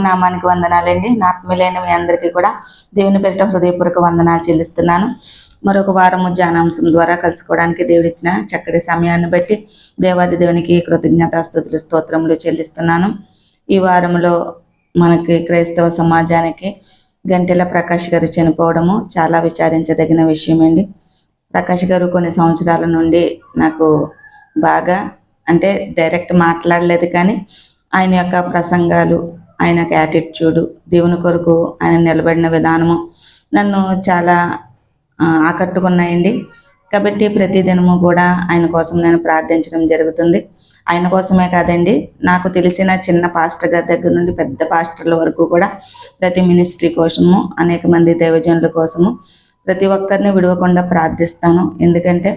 నామానికి వందనాలండి. నా మీ అందరికీ కూడా దేవుని పేరిట హృదయపూర్వక వందనాలు చెల్లిస్తున్నాను. మరొక వారము ధ్యానాంశం ద్వారా కలుసుకోవడానికి దేవుడిచ్చిన చక్కటి సమయాన్ని బట్టి దేవాది దేవునికి కృతజ్ఞతాస్తుతులు స్తోత్రములు చెల్లిస్తున్నాను. ఈ వారంలో మనకి క్రైస్తవ సమాజానికి గంటెల ప్రకాష్ గారు చనిపోవడము చాలా విచారించదగిన విషయమండి. ప్రకాష్ గారు కొన్ని సంవత్సరాల నుండి నాకు బాగా అంటే డైరెక్ట్ మాట్లాడలేదు కానీ ఆయన యొక్క ప్రసంగాలు ఆయన యొక్క యాటిట్యూడ్ దేవుని కొరకు ఆయన నిలబడిన విధానము నన్ను చాలా ఆకట్టుకున్నాయండి. కాబట్టి ప్రతిదినము కూడా ఆయన కోసం నేను ప్రార్థించడం జరుగుతుంది. ఆయన కోసమే కాదండి నాకు తెలిసిన చిన్న పాస్టర్ గారి దగ్గర నుండి పెద్ద పాస్టర్ల వరకు కూడా ప్రతి మినిస్ట్రీ కోసము అనేక మంది దైవజనుల కోసము ప్రతి ఒక్కరిని విడవకుండా ప్రార్థిస్తాను. ఎందుకంటే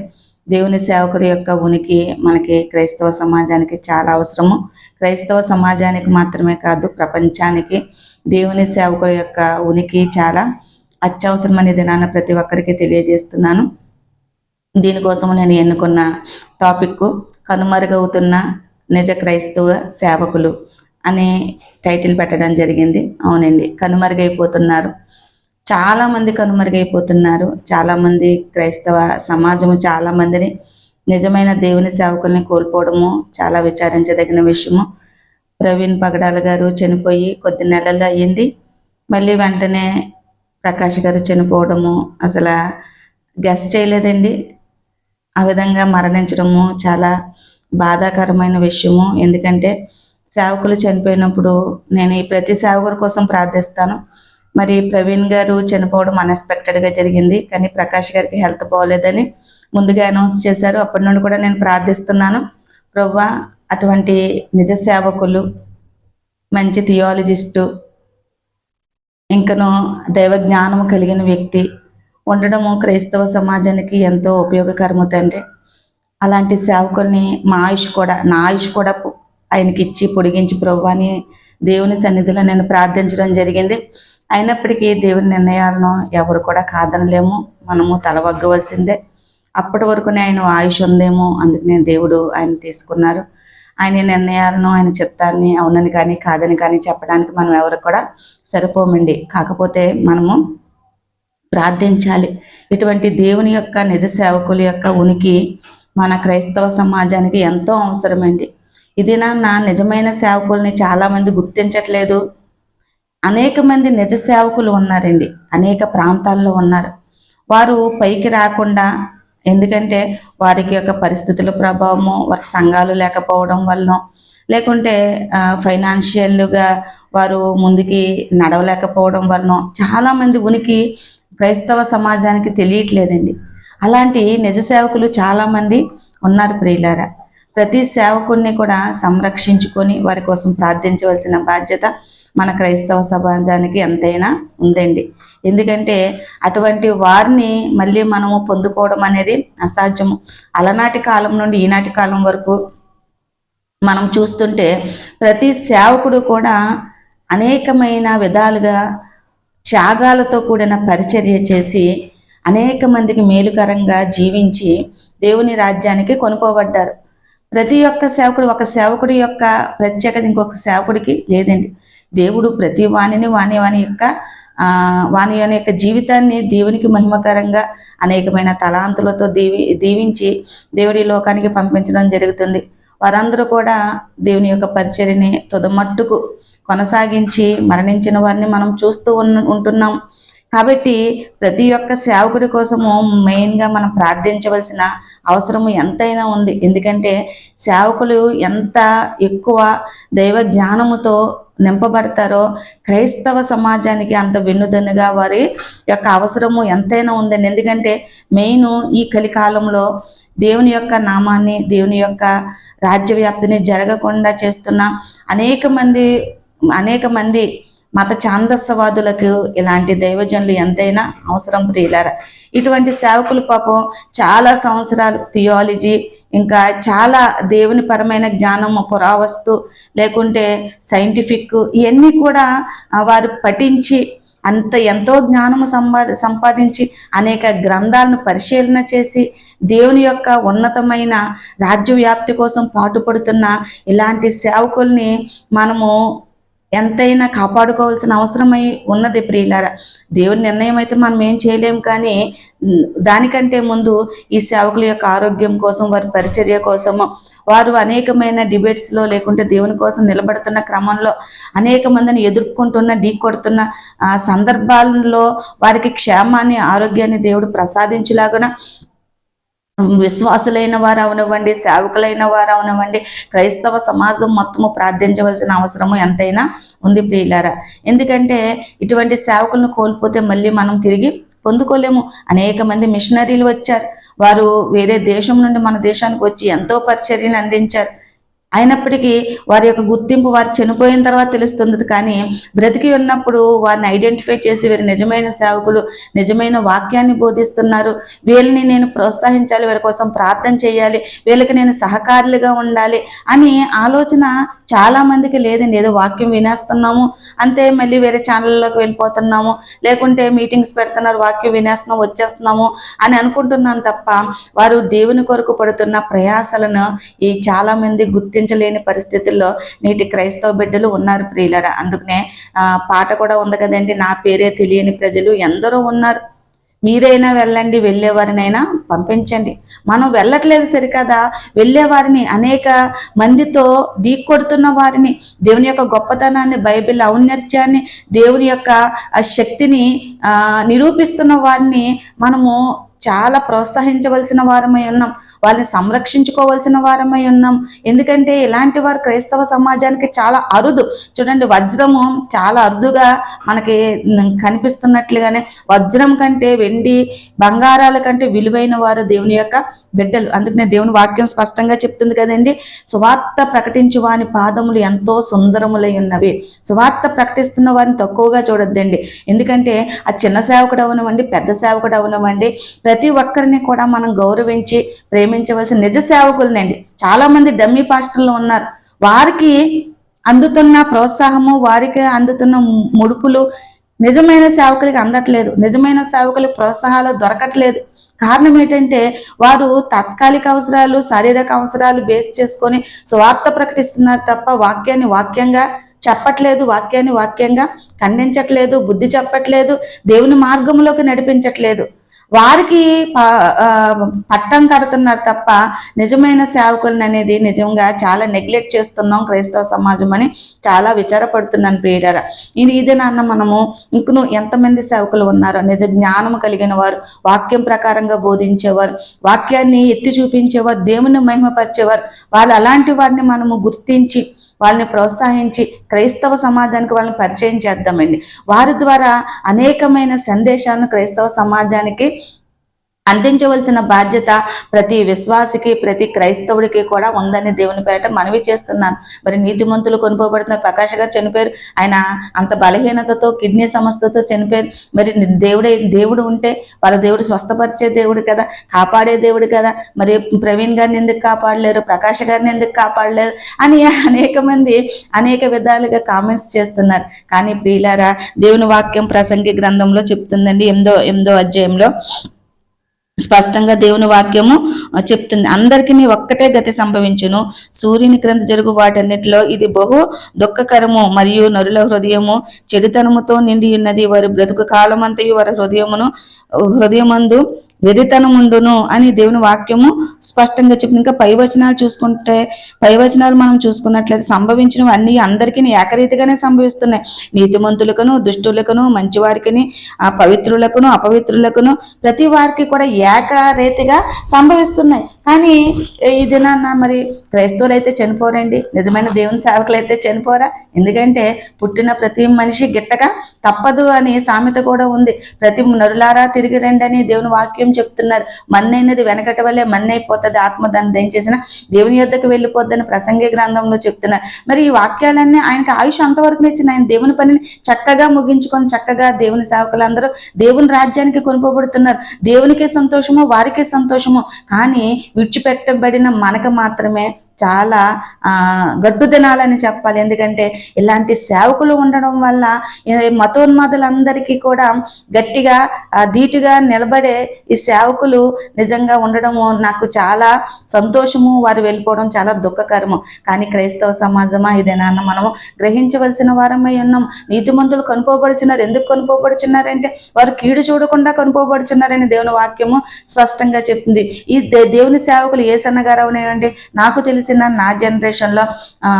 దేవుని సేవకుడి యొక్క ఉనికి మనకి క్రైస్తవ సమాజానికి చాలా అవసరము. క్రైస్తవ సమాజానికి మాత్రమే కాదు ప్రపంచానికి దేవుని సేవకుడి యొక్క ఉనికి చాలా అత్యవసరం అనేది నాన్న ప్రతి ఒక్కరికి తెలియజేస్తున్నాను. దీనికోసం నేను ఎన్నుకున్న టాపిక్ కనుమరుగవుతున్న నిజ క్రైస్తవ సేవకులు అనే టైటిల్ పెట్టడం జరిగింది. అవునండి కనుమరుగైపోతున్నారు. చాలా మంది కనుమరుగైపోతున్నారు. చాలా మంది క్రైస్తవ సమాజము చాలా మందిని నిజమైన దేవుని సేవకుల్ని కోల్పోవడము చాలా విచారించదగిన విషయము. ప్రవీణ్ పగడాల గారు చనిపోయి కొద్ది నెలలు అయ్యింది. మళ్ళీ వెంటనే ప్రకాష్ గారు చనిపోవడము. అసలు గెస్ చేయలేదండి. ఆ విధంగా మరణించడము చాలా బాధాకరమైన విషయము. ఎందుకంటే సేవకులు చనిపోయినప్పుడు నేను ఈ ప్రతి సేవకుడి కోసం ప్రార్థిస్తాను. మరి ప్రవీణ్ గారు చనిపోవడం అన్ఎక్స్పెక్టెడ్గా జరిగింది. కానీ ప్రకాష్ గారికి హెల్త్ బాగోలేదని ముందుగా అనౌన్స్ చేశారు. అప్పటి నుండి కూడా నేను ప్రార్థిస్తున్నాను. ప్రవ్వ అటువంటి నిజ సేవకులు మంచి థియాలజిస్టు ఇంకను దైవ జ్ఞానము కలిగిన వ్యక్తి ఉండడము క్రైస్తవ సమాజానికి ఎంతో ఉపయోగకరము తండ్రి. అలాంటి సేవకుల్ని మా ఆయుష్ కూడా నా ఆయుష్ కూడా ఆయనకి ఇచ్చి పొడిగించి ప్రభు అని దేవుని సన్నిధిలో నేను ప్రార్థించడం జరిగింది. అయినప్పటికీ దేవుని నిర్ణయాలను ఎవరు కూడా కాదనలేము. మనము తలవగ్గవలసిందే. అప్పటి వరకునే ఆయన ఆయుష్ ఉందేమో అందుకు నేను దేవుడు ఆయన తీసుకున్నారు. ఆయన నిర్ణయాలను ఆయన చిత్తాన్ని అవునని కానీ కాదని కానీ చెప్పడానికి మనం ఎవరు కూడా సరిపోమండి. కాకపోతే మనము ప్రార్థించాలి. ఇటువంటి దేవుని యొక్క నిజ సేవకుల యొక్క ఉనికి మన క్రైస్తవ సమాజానికి ఎంతో అవసరమండి. ఇది నా నిజమైన సేవకుల్ని చాలామంది గుర్తించట్లేదు. అనేక మంది నిజ సేవకులు ఉన్నారండి. అనేక ప్రాంతాల్లో ఉన్నారు. వారు పైకి రాకుండా ఎందుకంటే వారికి యొక్క పరిస్థితుల ప్రభావము వారి సంఘాలు లేకపోవడం వలన లేకుంటే ఫైనాన్షియల్గా వారు ముందుకి నడవలేకపోవడం వలన చాలామంది ఉనికి క్రైస్తవ సమాజానికి తెలియట్లేదండి. అలాంటి నిజ సేవకులు చాలామంది ఉన్నారు ప్రియులారా. ప్రతి సేవకుడిని కూడా సంరక్షించుకొని వారి కోసం ప్రార్థించవలసిన బాధ్యత మన క్రైస్తవ సమాజానికి ఎంతైనా ఉందండి. ఎందుకంటే అటువంటి వారిని మళ్ళీ మనము పొందుకోవడం అనేది అసాధ్యము. అలనాటి కాలం నుండి ఈనాటి కాలం వరకు మనం చూస్తుంటే ప్రతి సేవకుడు కూడా అనేకమైన విధాలుగా త్యాగాలతో కూడిన పరిచర్య చేసి అనేక మందికి మేలుకరంగా జీవించి దేవుని రాజ్యానికి కొనుక్కోబడ్డారు ప్రతి ఒక్క సేవకుడు ఒక సేవకుడి యొక్క ప్రత్యేకత ఇంకొక సేవకుడికి లేదండి. దేవుడు ప్రతి వాణిని వాణి వాని యొక్క వాణి వాని వాని యొక్క జీవితాన్ని దేవునికి మహిమకరంగా అనేకమైన తలాంతులతో దీవి దీవించి దేవుడి లోకానికి పంపించడం జరుగుతుంది. వారందరూ కూడా దేవుని యొక్క పరిచర్ని తుదమట్టుకు కొనసాగించి మరణించిన వారిని మనం చూస్తూ ఉన్న ఉంటున్నాం. కాబట్టి ప్రతి ఒక్క సేవకుడి కోసము మెయిన్గా మనం ప్రార్థించవలసిన అవసరము ఎంతైనా ఉంది. ఎందుకంటే సేవకులు ఎంత ఎక్కువ దైవ జ్ఞానముతో నింపబడతారో క్రైస్తవ సమాజానికి అంత వెన్నుదన్నుగా వారి యొక్క అవసరము ఎంతైనా ఉందండి. ఎందుకంటే మెయిన్ ఈ కలికాలంలో దేవుని యొక్క నామాన్ని దేవుని యొక్క రాజ్యవ్యాప్తిని జరగకుండా చేస్తున్న అనేక మంది అనేక మంది మత ఛాందస్సవాదులకు ఇలాంటి దైవజనులు ఎంతైనా అవసరం ప్రియులారా. ఇటువంటి సేవకులు పాపం చాలా సంవత్సరాలు థియాలజీ ఇంకా చాలా దేవుని పరమైన జ్ఞానము పురావస్తు లేకుంటే సైంటిఫిక్ ఇవన్నీ కూడా వారు పఠించి అంత ఎంతో జ్ఞానము సంపాద సంపాదించి అనేక గ్రంథాలను పరిశీలన చేసి దేవుని యొక్క ఉన్నతమైన రాజ్య వ్యాప్తి కోసం పాటుపడుతున్న ఇలాంటి సేవకుల్ని మనము ఎంతైనా కాపాడుకోవాల్సిన అవసరమై ఉన్నది ప్రియులారా. దేవుని నిర్ణయం అయితే మనం ఏం చేయలేం కానీ దానికంటే ముందు ఈ సేవకుల యొక్క ఆరోగ్యం కోసం వారి పరిచర్య కోసము వారు అనేకమైన డిబేట్స్లో లేకుంటే దేవుని కోసం నిలబడుతున్న క్రమంలో అనేక మందిని ఎదుర్కొంటున్న ఢీకొడుతున్న కొడుతున్న ఆ, వారికి క్షేమాన్ని ఆరోగ్యాన్ని దేవుడు ప్రసాదించులాగున విశ్వాసులైన వారు అవనివ్వండి సేవకులైన వారు అవనివ్వండి క్రైస్తవ సమాజం మొత్తము ప్రార్థించవలసిన అవసరము ఎంతైనా ఉంది ప్రియులారా. ఎందుకంటే ఇటువంటి సేవకులను కోల్పోతే మళ్ళీ మనం తిరిగి పొందుకోలేము. అనేక మంది మిషనరీలు వచ్చారు. వారు వేరే దేశం నుండి మన దేశానికి వచ్చి ఎంతో పరిచర్యను అందించారు. అయినప్పటికీ వారి యొక్క గుర్తింపు వారు చనిపోయిన తర్వాత తెలుస్తుంది. కానీ బ్రతికి ఉన్నప్పుడు వారిని ఐడెంటిఫై చేసి వీరు నిజమైన సేవకులు నిజమైన వాక్యాన్ని బోధిస్తున్నారు. వీళ్ళని నేను ప్రోత్సహించాలి వీరి కోసం ప్రార్థన చేయాలి వీళ్ళకి నేను సహకారులుగా ఉండాలి అని ఆలోచన చాలా మందికి లేదండి. ఏదో వాక్యం వినేస్తున్నాము అంతే మళ్ళీ వేరే ఛానల్లోకి వెళ్ళిపోతున్నాము లేకుంటే మీటింగ్స్ పెడుతున్నారు వాక్యం వినేస్తున్నాం వచ్చేస్తున్నాము అని అనుకుంటున్నాను తప్ప వారు దేవుని కొరకు పడుతున్న ప్రయాసలను ఈ చాలా మంది గుర్తించలేని పరిస్థితుల్లో నేటి క్రైస్తవ బిడ్డలు ఉన్నారు ప్రియులరా. అందుకనే పాట కూడా ఉంది కదండి నా పేరే తెలియని ప్రజలు ఎందరో ఉన్నారు. మీరైనా వెళ్ళండి వెళ్ళేవారినైనా పంపించండి. మనం వెళ్ళట్లేదు సరికదా? వెళ్ళేవారిని అనేక మందితో ఢీకొడుతున్న వారిని దేవుని యొక్క గొప్పతనాన్ని బైబిల్ ఔన్నత్యాన్ని దేవుని యొక్క ఆ శక్తిని నిరూపిస్తున్న వారిని మనము చాలా ప్రోత్సహించవలసిన వారమై ఉన్నాం. వాళ్ళని సంరక్షించుకోవాల్సిన వారమై ఉన్నాం. ఎందుకంటే ఇలాంటి వారు క్రైస్తవ సమాజానికి చాలా అరుదు. చూడండి వజ్రము చాలా అరుదుగా మనకి కనిపిస్తున్నట్లుగానే వజ్రం కంటే వెండి బంగారాల కంటే విలువైన వారు దేవుని యొక్క బిడ్డలు. అందుకనే దేవుని వాక్యం స్పష్టంగా చెప్తుంది కదండి సువార్త ప్రకటించు వాని పాదములు ఎంతో సుందరములై ఉన్నవి. సువార్త ప్రకటిస్తున్న వారిని తక్కువగా చూడొద్దండి. ఎందుకంటే ఆ చిన్న సేవకుడు అవనమండి పెద్ద సేవకుడు అవనమండి ప్రతి ఒక్కరిని కూడా మనం గౌరవించి ప్రేమించవలసిన నిజ సేవకులనండి. చాలా మంది డమ్మీ పాస్టర్లు ఉన్నారు. వారికి అందుతున్న ప్రోత్సాహము వారికి అందుతున్న ముడుపులు నిజమైన సేవకులకి అందట్లేదు. నిజమైన సేవకులకు ప్రోత్సాహాలు దొరకట్లేదు. కారణం ఏంటంటే వారు తాత్కాలిక అవసరాలు శారీరక అవసరాలు బేస్ చేసుకొని స్వార్థ ప్రకటిస్తున్నారు తప్ప వాక్యాన్ని వాక్యంగా చెప్పట్లేదు వాక్యాన్ని వాక్యంగా ఖండించట్లేదు బుద్ధి చెప్పట్లేదు దేవుని మార్గంలోకి నడిపించట్లేదు. వారికి పట్టం కడుతున్నారు తప్ప నిజమైన సేవకులను అనేది నిజంగా చాలా నెగ్లెక్ట్ చేస్తున్నాం క్రైస్తవ సమాజం అని చాలా విచారపడుతున్నాను ప్రియుడారా ఇది ఇదే నాన్న మనము ఇంకను ఎంతమంది సేవకులు ఉన్నారో నిజ జ్ఞానం కలిగిన వారు వాక్యం ప్రకారంగా బోధించేవారు వాక్యాన్ని ఎత్తి చూపించేవారు దేవుని మహిమపరిచేవారు వాళ్ళు అలాంటి వారిని మనము గుర్తించి వాళ్ళని ప్రోత్సహించి క్రైస్తవ సమాజానికి వాళ్ళని పరిచయం చేద్దామండి. వారి ద్వారా అనేకమైన సందేశాలను క్రైస్తవ సమాజానికి అందించవలసిన బాధ్యత ప్రతి విశ్వాసికి ప్రతి క్రైస్తవుడికి కూడా ఉందని దేవుని పేట మనవి చేస్తున్నాను. మరి నీతిమంతులు కొనుకోబడుతున్న ప్రకాష్ గారు చనిపోయారు. ఆయన అంత బలహీనతతో కిడ్నీ సమస్యతో చనిపోయారు. మరి దేవుడే దేవుడు ఉంటే వాళ్ళ దేవుడు స్వస్థపరిచే దేవుడు కదా కాపాడే దేవుడు కదా. మరి ప్రవీణ్ గారిని ఎందుకు కాపాడలేరు? ప్రకాష్ గారిని ఎందుకు కాపాడలేరు? అని అనేక మంది అనేక విధాలుగా కామెంట్స్ చేస్తున్నారు. కానీ ప్రియులారా దేవుని వాక్యం ప్రసంగి గ్రంథంలో చెప్తుందండి. ఎనిమిదో ఎనిమిదో అధ్యాయంలో స్పష్టంగా దేవుని వాక్యము చెప్తుంది. అందరికీ నీ ఒక్కటే గతి సంభవించును. సూర్యుని క్రింద జరుగు వాటన్నిటిలో ఇది బహు దుఃఖకరము మరియు నరుల హృదయము చెడుతనముతో నిండి ఉన్నది. వారి బ్రతుకు కాలమంతయు వారి హృదయమును హృదయమందు వెరితనముండును అని దేవుని వాక్యము స్పష్టంగా చెప్పింది. ఇంకా పై వచనాలు చూసుకుంటే పై వచనాలు మనం చూసుకున్నట్లయితే సంభవించినవి అన్ని అందరికీ ఏకరీతిగానే సంభవిస్తున్నాయి. నీతిమంతులకును దుష్టులకును మంచివారికిని ఆ పవిత్రులకును అపవిత్రులకును ప్రతి వారికి కూడా ఏకరీతిగా సంభవిస్తున్నాయి. కానీ ఈ దినాన్న మరి క్రైస్తవులు అయితే చనిపోరండి? నిజమైన దేవుని సేవకులు అయితే చనిపోరా? ఎందుకంటే పుట్టిన ప్రతి మనిషి గిట్టగా తప్పదు అని సామెత కూడా ఉంది. ప్రతి నరులారా తిరిగి రండి అని దేవుని వాక్యం చెప్తున్నారు. మన్నైనది వెనకట వల్లే మన్నైపోతుంది. ఆత్మ దాన్ని దయచేసిన దేవుని యొద్దకు వెళ్ళిపోద్దని ప్రసంగి గ్రంథంలో చెప్తున్నారు. మరి ఈ వాక్యాలన్నీ ఆయనకి ఆయుష్ అంతవరకు ఇచ్చిన ఆయన దేవుని పనిని చక్కగా ముగించుకొని చక్కగా దేవుని సేవకులందరూ దేవుని రాజ్యానికి కొనుపబడుతున్నారు దేవునికి సంతోషము వారికే సంతోషము. కానీ విడిచిపెట్టబడిన మనకు మాత్రమే చాలా ఆ, చెప్పాలి. ఎందుకంటే ఇలాంటి సేవకులు ఉండడం వల్ల మతోన్మాదులందరికీ కూడా గట్టిగా ధీటుగా నిలబడే ఈ సేవకులు నిజంగా ఉండడము నాకు చాలా సంతోషము. వారు వెళ్ళిపోవడం చాలా దుఃఖకరము. కానీ క్రైస్తవ సమాజమా ఇదేనా మనము గ్రహించవలసిన వారమై ఉన్నాం. నీతిమంతులు కనుపోబడుచున్నారు. ఎందుకు కనుపోబడుచున్నారంటే వారు కీడు చూడకుండా కనుపోబడుచున్నారని దేవుని వాక్యము స్పష్టంగా చెప్తుంది. ఈ దే- దేవుని సేవకులు ఏ సన్నగారు అవనేవంటే నాకు తెలిసిన నా జనరేషన్లో ఆ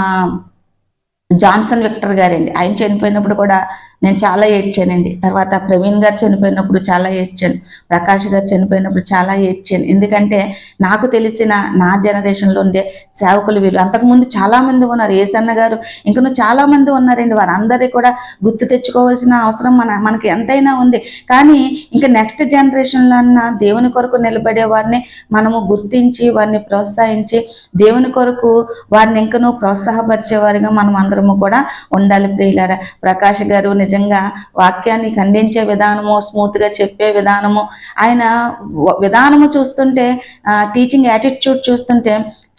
జాన్సన్ విక్టర్ గారండి. ఆయన చనిపోయినప్పుడు కూడా నేను చాలా ఏడ్చానండి. తర్వాత ప్రవీణ్ గారు చనిపోయినప్పుడు చాలా ఏడ్చాను. ప్రకాష్ గారు చనిపోయినప్పుడు చాలా ఏడ్చాను. ఎందుకంటే నాకు తెలిసిన నా జనరేషన్లో ఉండే సేవకులు వీళ్ళు. అంతకుముందు చాలా మంది ఉన్నారు. ఏసన్న గారు ఇంకను చాలామంది ఉన్నారండి. వారందరి కూడా గుర్తు తెచ్చుకోవాల్సిన అవసరం మన మనకి ఎంతైనా ఉంది. కానీ ఇంకా నెక్స్ట్ జనరేషన్లో అన్న దేవుని కొరకు నిలబడే వారిని మనము గుర్తించి వారిని ప్రోత్సహించి దేవుని కొరకు వారిని ఇంకనూ ప్రోత్సాహపరిచేవారిగా మనం అందరము కూడా ఉండాలి ప్రియులారా. ప్రకాష్ గారు నిజంగా వాక్యాన్ని ఖండించే విధానము స్మూత్గా చెప్పే విధానము. ఆయన విధానము చూస్తుంటే టీచింగ్ యాటిట్యూడ్ చూస్తుంటే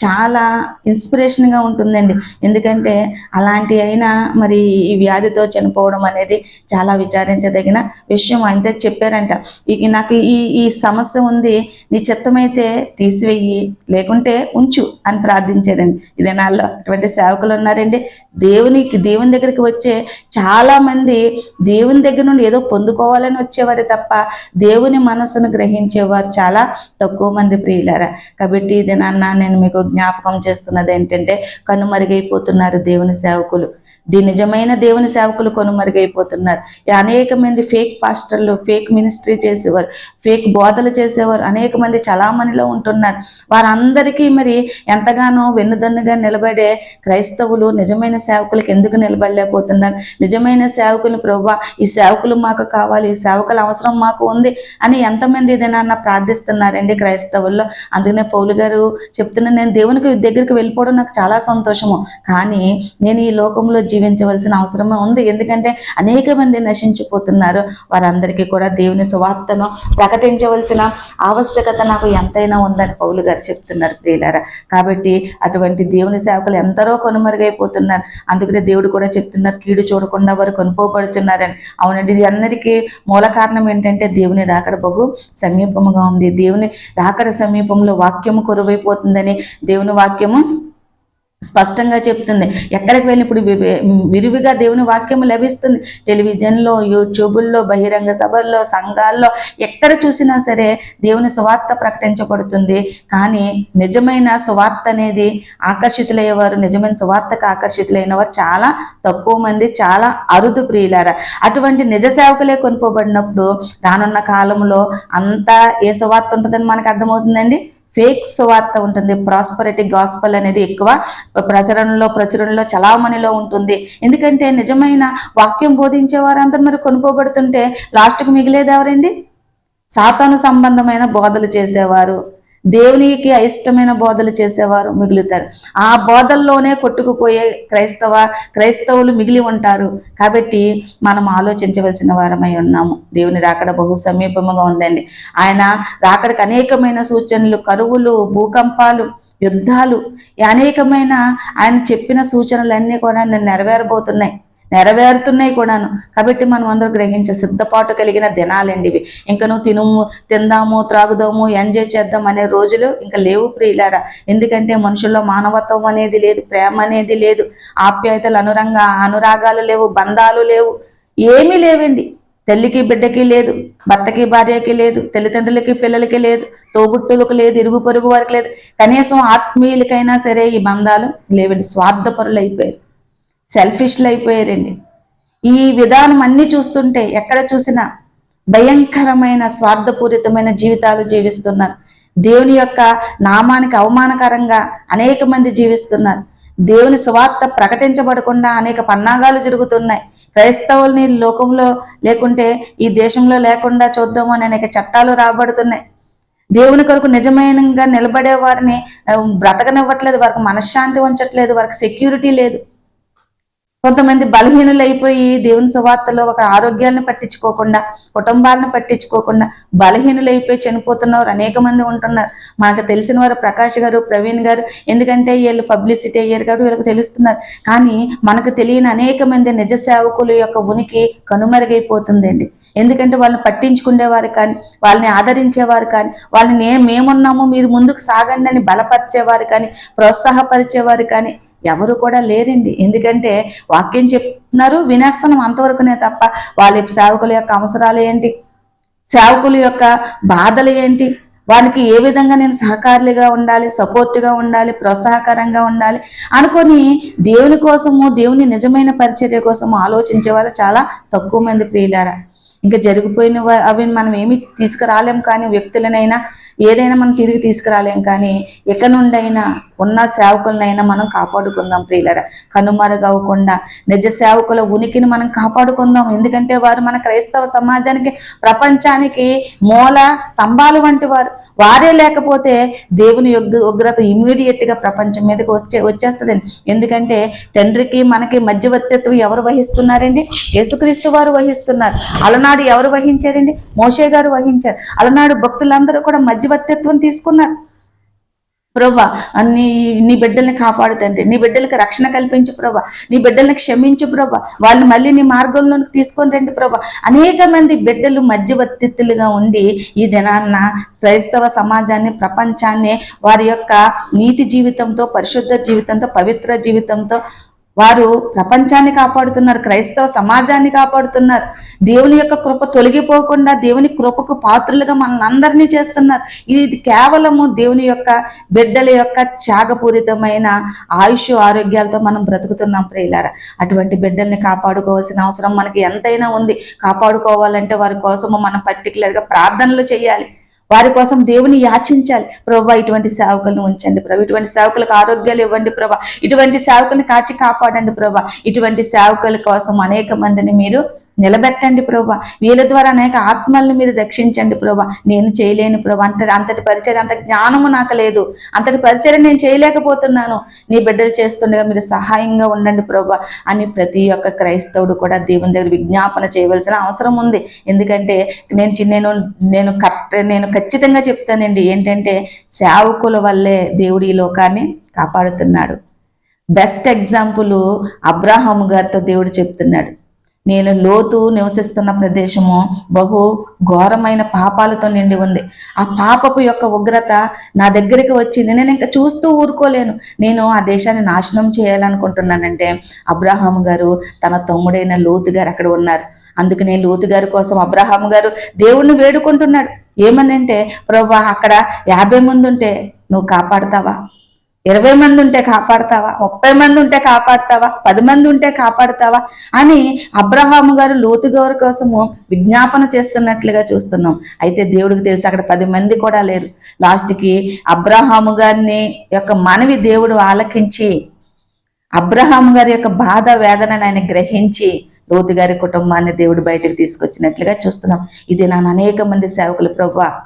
చాలా ఇన్స్పిరేషన్గా ఉంటుందండి. ఎందుకంటే అలాంటి అయినా మరి ఈ వ్యాధితో చనిపోవడం అనేది చాలా విచారించదగిన విషయం. అయితే చెప్పారంట ఇక నాకు ఈ ఈ సమస్య ఉంది నీ చిత్తమైతే తీసివేయి లేకుంటే ఉంచు అని ప్రార్థించేదండి. ఇదే నాలో అటువంటి సేవకులు ఉన్నారండి. దేవునికి దేవుని దగ్గరికి వచ్చే చాలామంది దేవుని దగ్గర నుండి ఏదో పొందుకోవాలని వచ్చేవారు తప్ప దేవుని మనసును గ్రహించేవారు చాలా తక్కువ మంది ప్రియులారా. కాబట్టి ఇది నాన్న నేను మీకు జ్ఞాపకం చేస్తున్నది ఏంటంటే కనుమరుగైపోతున్నారు దేవుని సేవకులు. ది నిజమైన దేవుని సేవకులు కొనుమరుగైపోతున్నారు. ఈ అనేక మంది ఫేక్ పాస్టర్లు ఫేక్ మినిస్ట్రీ చేసేవారు ఫేక్ బోధలు చేసేవారు అనేక మంది చలామణిలో ఉంటున్నారు. వారందరికీ మరి ఎంతగానో వెన్నుదన్నుగా నిలబడే క్రైస్తవులు నిజమైన సేవకులకు ఎందుకు నిలబడలేకపోతున్నారు? నిజమైన సేవకులు ప్రభా ఈ సేవకులు మాకు కావాలి ఈ సేవకుల అవసరం మాకు ఉంది అని ఎంతమంది ఏదైనా ప్రార్థిస్తున్నారండి క్రైస్తవుల్లో. అందుకనే పౌలు గారు చెప్తున్న నేను దేవునికి దగ్గరికి వెళ్ళిపోవడం నాకు చాలా సంతోషము. కానీ నేను ఈ లోకంలో జీవించవలసిన అవసరం ఉంది. ఎందుకంటే అనేక మంది నశించిపోతున్నారు. వారందరికీ కూడా దేవుని సువార్తను ప్రకటించవలసిన ఆవశ్యకత నాకు ఎంతైనా ఉందని పౌలు గారు చెప్తున్నారు ప్రియులారా. కాబట్టి అటువంటి దేవుని సేవకులు ఎంతరో కొనుమరుగైపోతున్నారు. అందుకనే దేవుడు కూడా చెప్తున్నారు కీడు చూడకుండా వారు కొనుక్కోబడుతున్నారని అవునండి ఇది అందరికీ మూల కారణం ఏంటంటే దేవుని రాకడ బహు సమీపముగా ఉంది. దేవుని రాకడ సమీపంలో వాక్యము కొరువైపోతుందని దేవుని వాక్యము స్పష్టంగా చెప్తుంది. ఎక్కడికి వెళ్ళి ఇప్పుడు విరివిగా దేవుని వాక్యం లభిస్తుంది. టెలివిజన్లో యూట్యూబుల్లో బహిరంగ సభల్లో సంఘాల్లో ఎక్కడ చూసినా సరే దేవుని సువార్త ప్రకటించబడుతుంది. కానీ నిజమైన సువార్త అనేది ఆకర్షితులయ్యేవారు నిజమైన సువార్తకు ఆకర్షితులైన వారు చాలా తక్కువ మంది చాలా అరుదు ప్రియులారా. అటువంటి నిజ సేవకులే కొనుకోబడినప్పుడు రానున్న కాలంలో అంతా ఏ సువార్త ఉంటుందని మనకు అర్థమవుతుందండి? ఫేక్ సువార్త ఉంటుంది. ప్రాస్పరిటీ గాస్పల్ అనేది ఎక్కువ ప్రచురణలో ప్రచురణలో చలామణిలో ఉంటుంది. ఎందుకంటే నిజమైన వాక్యం బోధించే వారందరూ మరి కొనుక్కోబడుతుంటే లాస్ట్కి మిగిలేదెవరండి సాతాను సంబంధమైన బోధలు చేసేవారు. దేవునికి అయిష్టమైన బోధలు చేసేవారు మిగులుతారు. ఆ బోధల్లోనే కొట్టుకుపోయే క్రైస్తవ క్రైస్తవులు మిగిలి ఉంటారు. కాబట్టి మనం ఆలోచించవలసిన వారమై ఉన్నాము. దేవుని రాకడ బహు సమీపముగా ఉందండి. ఆయన రాకడకు అనేకమైన సూచనలు కరువులు భూకంపాలు యుద్ధాలు అనేకమైన ఆయన చెప్పిన సూచనలన్నీ కూడా నెరవేరబోతున్నాయి. నెరవేరుతున్నాయి కూడాను. కాబట్టి మనం అందరూ గ్రహించే సిద్ధపాటు కలిగిన దినాలండి ఇవి. ఇంకా నువ్వు తినుము తిందాము త్రాగుదాము ఎంజాయ్ చేద్దాం అనే రోజులు ఇంకా లేవు ప్రియులారా. ఎందుకంటే మనుషుల్లో మానవత్వం అనేది లేదు ప్రేమ అనేది లేదు. ఆప్యాయతలు అనురంగ అనురాగాలు లేవు బంధాలు లేవు. ఏమీ లేవండి. తల్లికి బిడ్డకి లేదు భర్తకి భార్యకి లేదు తల్లిదండ్రులకి పిల్లలకి లేదు తోబుట్టులకు లేదు ఇరుగు పొరుగు వారికి లేదు. కనీసం ఆత్మీయులకైనా సరే ఈ బంధాలు లేవండి. స్వార్థపరులు అయిపోయారు సెల్ఫిష్లు అయిపోయారండి. ఈ విధానం అన్ని చూస్తుంటే ఎక్కడ చూసినా భయంకరమైన స్వార్థపూరితమైన జీవితాలు జీవిస్తున్నారు. దేవుని యొక్క నామానికి అవమానకరంగా అనేక మంది జీవిస్తున్నారు. దేవుని సువార్త ప్రకటించబడకుండా అనేక పన్నాగాలు జరుగుతున్నాయి. క్రైస్తవుల్ని లోకంలో లేకుంటే ఈ దేశంలో లేకుండా చూద్దాము అని అనేక చట్టాలు రాబడుతున్నాయి. దేవుని కొరకు నిజమైనగా నిలబడే వారిని బ్రతకనివ్వట్లేదు వారికి మనశ్శాంతి ఉంచట్లేదు వారికి సెక్యూరిటీ లేదు. కొంతమంది బలహీనులైపోయి అయిపోయి దేవుని సువార్తలో ఒక ఆరోగ్యాన్ని పట్టించుకోకుండా కుటుంబాలను పట్టించుకోకుండా బలహీనులైపోయి అయిపోయి చనిపోతున్నవారు అనేక మంది ఉంటున్నారు. మనకు తెలిసిన వారు ప్రకాష్ గారు ప్రవీణ్ గారు ఎందుకంటే వీళ్ళు పబ్లిసిటీ అయ్యారు కాబట్టి వీళ్ళకి తెలుస్తున్నారు. కానీ మనకు తెలియని అనేక మంది నిజ సేవకుల యొక్క ఉనికి కనుమరుగైపోతుందండి. ఎందుకంటే వాళ్ళని పట్టించుకునేవారు కానీ వాళ్ళని ఆదరించేవారు కానీ వాళ్ళని మేము మేమున్నాము మీరు ముందుకు సాగండి అని బలపరిచేవారు కానీ ప్రోత్సాహపరిచేవారు కానీ ఎవరు కూడా లేరండి. ఎందుకంటే వాక్యం చెప్తున్నారు వినేస్తున్నాం అంతవరకునే తప్ప వాళ్ళ సేవకుల యొక్క అవసరాలు ఏంటి? సేవకుల యొక్క బాధలు ఏంటి? వానికి ఏ విధంగా నేను సహకారులుగా ఉండాలి సపోర్ట్గా ఉండాలి ప్రోత్సాహకరంగా ఉండాలి అనుకొని దేవుని కోసము దేవుని నిజమైన పరిచర్య కోసం ఆలోచించే వాళ్ళు చాలా తక్కువ మంది ప్రియులారా. ఇంకా జరిగిపోయిన అవి మనం ఏమి తీసుకురాలేం కానీ వ్యక్తులనైనా ఏదైనా మనం తిరిగి తీసుకురాలేం కానీ ఎక్కడి నుండైనా ఉన్న సేవకులనైనా మనం కాపాడుకుందాం ప్రియులర. కనుమరుగవ్వకుండా నిజ సేవకుల ఉనికిని మనం కాపాడుకుందాం. ఎందుకంటే వారు మన క్రైస్తవ సమాజానికి ప్రపంచానికి మూల స్తంభాలు వంటి వారు. వారే లేకపోతే దేవుని యొగ్ ఉగ్రత ఇమీడియట్గా ప్రపంచం మీదకి వచ్చే వచ్చేస్తుంది ఎందుకంటే తండ్రికి మనకి మధ్యవర్తిత్వం ఎవరు వహిస్తున్నారండి? యేసుక్రీస్తు వారు వహిస్తున్నారు. అలనాడు ఎవరు వహించారండి? మోషే గారు వహించారు. అలనాడు భక్తులందరూ కూడా మధ్య మధ్యవర్తిత్వం తీసుకున్నారు. ప్రభా నీ నీ బిడ్డల్ని కాపాడుతండి నీ బిడ్డలకు రక్షణ కల్పించు ప్రభా నీ బిడ్డల్ని క్షమించు ప్రభా వాళ్ళు మళ్ళీ నీ మార్గంలో తీసుకొని రండి ప్రభా అనేక మంది బిడ్డలు మధ్యవర్తిత్తులుగా ఉండి ఈ దినాన్న క్రైస్తవ సమాజాన్ని ప్రపంచాన్ని వారి యొక్క నీతి జీవితంతో పరిశుద్ధ జీవితంతో పవిత్ర జీవితంతో వారు ప్రపంచాన్ని కాపాడుతున్నారు క్రైస్తవ సమాజాన్ని కాపాడుతున్నారు. దేవుని యొక్క కృప తొలగిపోకుండా దేవుని కృపకు పాత్రులుగా మనల్ని అందరినీ చేస్తున్నారు. ఇది కేవలము దేవుని యొక్క బిడ్డల యొక్క త్యాగపూరితమైన ఆయుష్ ఆరోగ్యాలతో మనం బ్రతుకుతున్నాం ప్రియులారా. అటువంటి బిడ్డల్ని కాపాడుకోవాల్సిన అవసరం మనకి ఎంతైనా ఉంది. కాపాడుకోవాలంటే వారి కోసము మనం పర్టికులర్గా ప్రార్థనలు చేయాలి. వారి కోసం దేవుని యాచించాలి. ప్రభా ఇటువంటి సేవకులను ఉంచండి ప్రభా. ఇటువంటి సేవకులకు ఆరోగ్యాలు ఇవ్వండి ప్రభా. ఇటువంటి సేవకుల్ని కాచి కాపాడండి ప్రభా. ఇటువంటి సేవకుల కోసం అనేక మందిని మీరు నిలబెట్టండి ప్రభా. వీళ్ళ ద్వారా అనేక ఆత్మల్ని మీరు రక్షించండి ప్రభా. నేను చేయలేను ప్రభా. అంత అంతటి పరిచయం అంత జ్ఞానము నాకు లేదు. అంతటి పరిచయం నేను చేయలేకపోతున్నాను. నీ బిడ్డలు చేస్తుండగా మీరు సహాయంగా ఉండండి ప్రభా అని ప్రతి ఒక్క క్రైస్తవుడు కూడా దేవుని దగ్గర విజ్ఞాపన చేయవలసిన అవసరం ఉంది. ఎందుకంటే నేను చిన్న నేను నేను కరెక్ట్ నేను ఖచ్చితంగా చెప్తానండి. ఏంటంటే సేవకుల వల్లే దేవుడు ఈ లోకాన్ని కాపాడుతున్నాడు. బెస్ట్ ఎగ్జాంపుల్ అబ్రాహాము గారితో దేవుడు చెప్తున్నాడు. నేను లోతు నివసిస్తున్న ప్రదేశము బహు ఘోరమైన పాపాలతో నిండి ఉంది. ఆ పాపపు యొక్క ఉగ్రత నా దగ్గరికి వచ్చింది. నేను ఇంకా చూస్తూ ఊరుకోలేను. నేను ఆ దేశాన్ని నాశనం చేయాలనుకుంటున్నానంటే అబ్రహాం గారు తన తమ్ముడైన లోతు గారు అక్కడ ఉన్నారు. అందుకనే లోతు గారి కోసం అబ్రహాం గారు దేవుణ్ణి వేడుకుంటున్నాడు. ఏమనంటే ప్రభా అక్కడ యాభై మంది ఉంటే నువ్వు కాపాడతావా? ఇరవై మంది ఉంటే కాపాడతావా? ముప్పై మంది ఉంటే కాపాడతావా? పది మంది ఉంటే కాపాడతావా? అని అబ్రహాము గారు లోతు గారి కోసము విజ్ఞాపన చేస్తున్నట్లుగా చూస్తున్నాం. అయితే దేవుడికి తెలిసి అక్కడ పది మంది కూడా లేరు. లాస్ట్కి అబ్రహాము గారిని యొక్క మనవి దేవుడు ఆలకించి అబ్రహాం గారి యొక్క బాధ వేదనను ఆయన గ్రహించి లోతు గారి కుటుంబాన్ని దేవుడు బయటకు తీసుకొచ్చినట్లుగా చూస్తున్నాం. ఇది నా అనేక మంది సేవకులు ప్రభా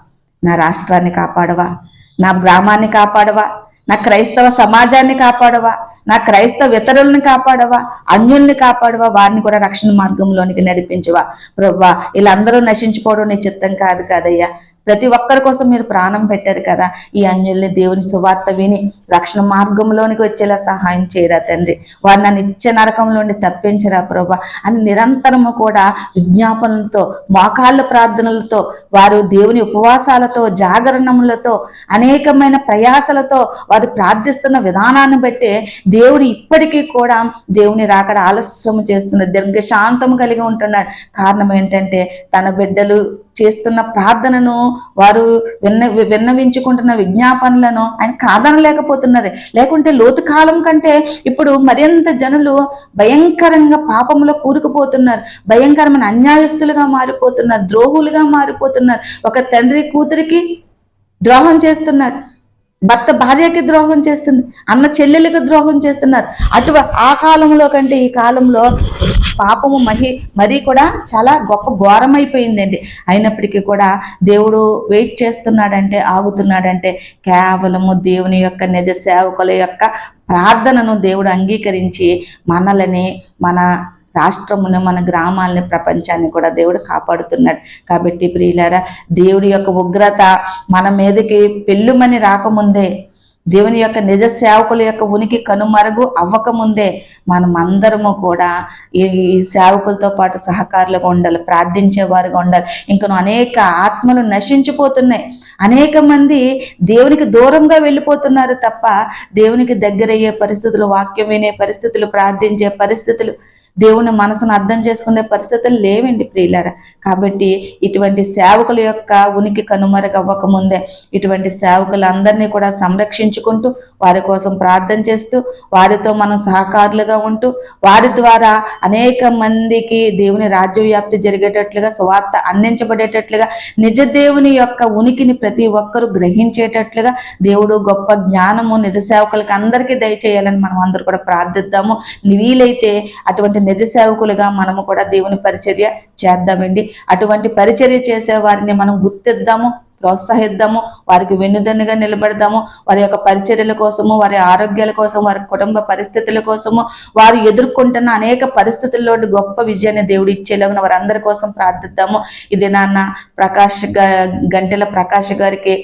నా రాష్ట్రాన్ని కాపాడవా? నా గ్రామాన్ని కాపాడవా? నా క్రైస్తవ సమాజాన్ని కాపాడవా? నా క్రైస్తవ ఇతరుల్ని కాపాడవా? అన్యుల్ని కాపాడవా? వారిని కూడా రక్షణ మార్గంలోనికి నడిపించవా? ప్రభా వీళ్ళందరూ నశించుకోవడం నీ చిత్తం కాదు కాదయ్యా. ప్రతి ఒక్కరి కోసం మీరు ప్రాణం పెట్టారు కదా. ఈ అన్యుల్ని దేవుని సువార్త విని రక్షణ మార్గంలోనికి వచ్చేలా సహాయం చేయరా తండ్రి. వారు నా నిత్య నరకంలోని తప్పించరా ప్రభా అని నిరంతరము కూడా విజ్ఞాపనలతో మోకాళ్ళ ప్రార్థనలతో వారు దేవుని ఉపవాసాలతో జాగరణములతో అనేకమైన ప్రయాసలతో వారు ప్రార్థిస్తున్న విధానాన్ని బట్టి దేవుడు ఇప్పటికీ కూడా దేవుని రాకడ ఆలస్యం చేస్తున్నారు దీర్ఘశాంతం కలిగి ఉంటున్నాడు. కారణం ఏంటంటే తన బిడ్డలు చేస్తున్న ప్రార్థనను వారు విన్న విన్నవించుకుంటున్న విజ్ఞాపనలను ఆయన కాదనలేకపోతున్నారు. లేకుంటే లోతు కాలం కంటే ఇప్పుడు మరింత జనులు భయంకరంగా పాపంలో కూరుకుపోతున్నారు. భయంకరమైన అన్యాయస్తులుగా మారిపోతున్నారు. ద్రోహులుగా మారిపోతున్నారు. ఒక తండ్రి కూతురికి ద్రోహం చేస్తున్నాడు భర్త భార్యకి ద్రోహం చేస్తుంది అన్న చెల్లెలకు ద్రోహం చేస్తున్నారు. అటు ఆ కాలంలో కంటే ఈ కాలంలో పాపము మహి మరీ కూడా చాలా గొప్ప ఘోరమైపోయిందండి. అయినప్పటికీ కూడా దేవుడు వెయిట్ చేస్తున్నాడంటే ఆగుతున్నాడంటే కేవలము దేవుని యొక్క నిజ సేవకుల యొక్క ప్రార్థనను దేవుడు అంగీకరించి మనలని మన రాష్ట్రమును మన గ్రామాలని ప్రపంచాన్ని కూడా దేవుడు కాపాడుతున్నాడు. కాబట్టి ప్రియులారా దేవుడి యొక్క ఉగ్రత మన మీదకి పెళ్ళుమని రాకముందే దేవుని యొక్క నిజ సేవకుల యొక్క ఉనికి కనుమరుగు అవ్వకముందే మనం అందరము కూడా ఈ ఈ సేవకులతో పాటు సహకారులుగా ఉండాలి ప్రార్థించేవారుగా ఉండాలి. ఇంకను అనేక ఆత్మలు నశించిపోతున్నాయి. అనేక మంది దేవునికి దూరంగా వెళ్ళిపోతున్నారు తప్ప దేవునికి దగ్గరయ్యే పరిస్థితులు వాక్యం వినే పరిస్థితులు ప్రార్థించే పరిస్థితులు దేవుని మనసును అర్థం చేసుకునే పరిస్థితులు లేవండి ప్రియులారా. కాబట్టి ఇటువంటి సేవకుల యొక్క ఉనికి కనుమరుగవ్వక ముందే ఇటువంటి సేవకులందరినీ కూడా సంరక్షించుకుంటూ వారి కోసం ప్రార్థన చేస్తూ వారితో మనం సహకారులుగా ఉంటూ వారి ద్వారా అనేక మందికి దేవుని రాజ్య వ్యాప్తి జరిగేటట్లుగా సువార్త అందించబడేటట్లుగా నిజ దేవుని యొక్క ఉనికిని ప్రతి ఒక్కరూ గ్రహించేటట్లుగా దేవుడు గొప్ప జ్ఞానము నిజ సేవకులకి అందరికీ దయచేయాలని మనం అందరూ కూడా ప్రార్థిద్దాము. వీలైతే అటువంటి నిజ సేవకులుగా మనము కూడా దేవుని పరిచర్య చేద్దామండి. అటువంటి పరిచర్య చేసే వారిని మనం గుర్తిద్దాము ప్రోత్సహిద్దాము వారికి వెన్నుదన్నుగా నిలబడదాము వారి యొక్క పరిచర్యల కోసము వారి ఆరోగ్యాల కోసం వారి కుటుంబ పరిస్థితుల కోసము వారు ఎదుర్కొంటున్న అనేక పరిస్థితుల్లో గొప్ప విజయాన్ని దేవుడు ఇచ్చేలాగా వారందరి కోసం ప్రార్థిద్దాము. ఇది నాన్న ప్రకాష్ గంటల గంటెల ప్రకాష్ గారికి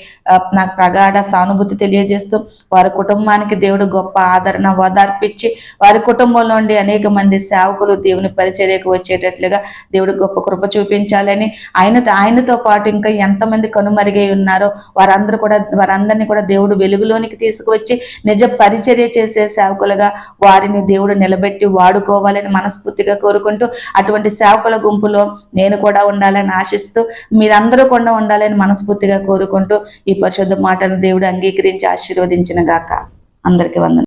నాకు ప్రగాఢ సానుభూతి తెలియజేస్తూ వారి కుటుంబానికి దేవుడు గొప్ప ఆదరణ ఓదార్పిచ్చి వారి కుటుంబంలో ఉండి అనేక మంది సేవకులు దేవుని పరిచర్యకు వచ్చేటట్లుగా దేవుడు గొప్ప కృప చూపించాలని ఆయన ఆయనతో పాటు ఇంకా ఎంతమంది కనుమరుగై ఉన్నారో వారందరూ కూడా వారందరినీ కూడా దేవుడు వెలుగులోనికి తీసుకువచ్చి నిజ పరిచర్య చేసే సేవకులుగా వారిని దేవుడు నిలబెట్టి వాడుకోవాలని మనస్ఫూర్తిగా కోరుకుంటూ అటువంటి సేవకుల గుంపులో నేను కూడా ఉండాలని ఆశిస్తూ మీరందరూ కూడా ఉండాలని మనస్ఫూర్తిగా కోరుకుంటూ ఈ పరిశుద్ధ మాటను దేవుడు అంగీకరించి ఆశీర్వదించిన గాక. అందరికీ వందన